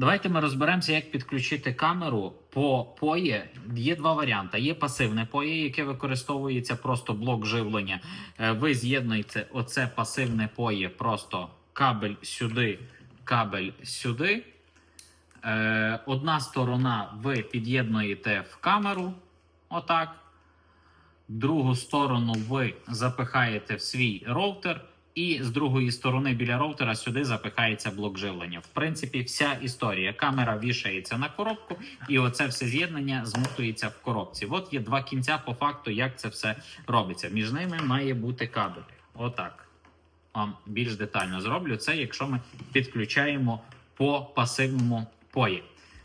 Давайте ми розберемося, як підключити камеру по POE. Є два варіанти. Є пасивне POE, яке використовується просто блок живлення. Е, Ви з'єднуєте оце пасивне POE, просто кабель сюди, кабель сюди. Е, Одна сторона ви під'єднуєте в камеру. Отак. Другу сторону ви запихаєте в свій роутер, і з другої сторони біля роутера сюди запихається блок живлення. В принципі, вся історія. Камера вішається на коробку, і оце все з'єднання змотується в коробці. От є два кінця по факту, як це все робиться. Між ними має бути кабель. Отак. Вам більш детально зроблю це, якщо ми підключаємо по пасивному пої.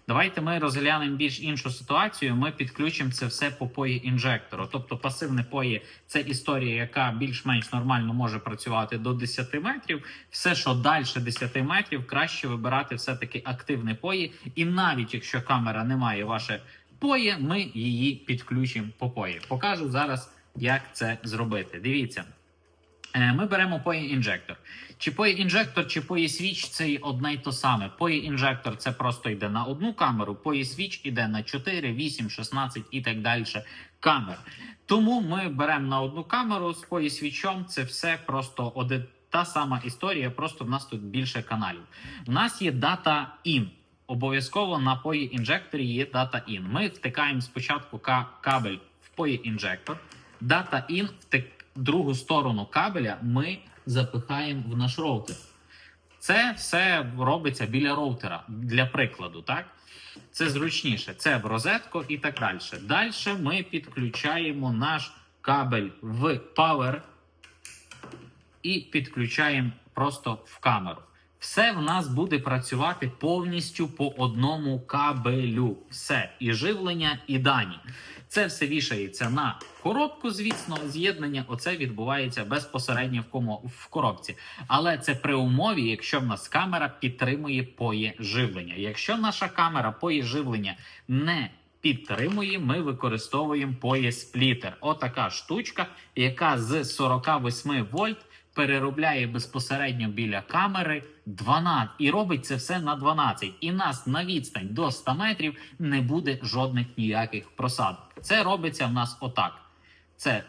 Давайте ми розглянемо більш іншу ситуацію. Ми підключимо це все по пої інжектору. Тобто пасивне пої це історія, яка більш-менш нормально може працювати до 10 метрів. Все, що далі 10 метрів, краще вибирати все-таки активне пої. І навіть якщо камера не має ваше пої, ми її підключимо по пої. Покажу зараз, як це зробити. Дивіться. Е, Ми беремо POE інжектор. Чи POE інжектор, чи POE свіч це одне й то саме. POE інжектор це просто йде на одну камеру, POE свіч іде на 4, 8, 16 і так далі камер. Тому ми беремо на одну камеру з POE свічом. Це все просто один, та сама історія, просто в нас тут більше каналів. У нас є дата IN. Обов'язково на POE інжекторі є дата IN. Ми втикаємо спочатку кабель в POE інжектор. Дата IN втик другу сторону кабеля ми запихаємо в наш роутер. Це все робиться біля роутера, для прикладу, так? Це зручніше. Це в розетку і так далі. Далі ми підключаємо наш кабель в Power і підключаємо просто в камеру. Все в нас буде працювати повністю по одному кабелю. Все, і живлення, і дані. Це все вішається на коробку, звісно, з'єднання. Оце відбувається безпосередньо в комо в коробці. Але це при умові, якщо в нас камера підтримує поє живлення. Якщо наша камера поє живлення не підтримує, ми використовуємо поє сплітер. Отака штучка, яка з 48 вольт переробляє безпосередньо біля камери 12 і робить це все на 12. І нас на відстань до 100 метрів не буде жодних ніяких просадок. Це робиться в нас отак. Це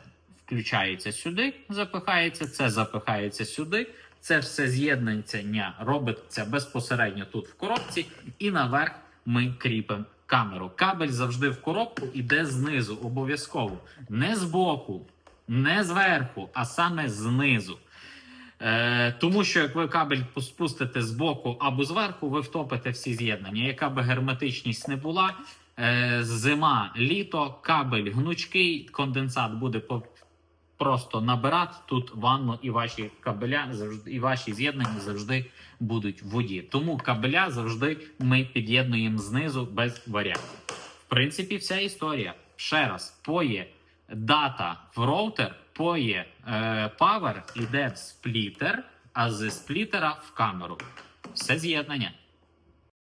включається сюди, запихається, це запихається сюди. Це все з'єднання робиться безпосередньо тут в коробці, і наверх ми кріпимо камеру. Кабель завжди в коробку іде знизу, обов'язково. Не збоку, не зверху, а саме знизу. Е, тому що як ви кабель спустите з боку або зверху, ви втопите всі з'єднання. Яка би герметичність не була, е, зима, літо, кабель гнучкий, конденсат буде просто набирати тут ванну, і ваші кабеля завжди і ваші з'єднання завжди будуть в воді. Тому кабеля завжди ми під'єднуємо знизу без варіантів. В принципі, вся історія. Ще раз, поє дата в роутер, поє е, power іде в сплітер, а з сплітера в камеру. Все з'єднання.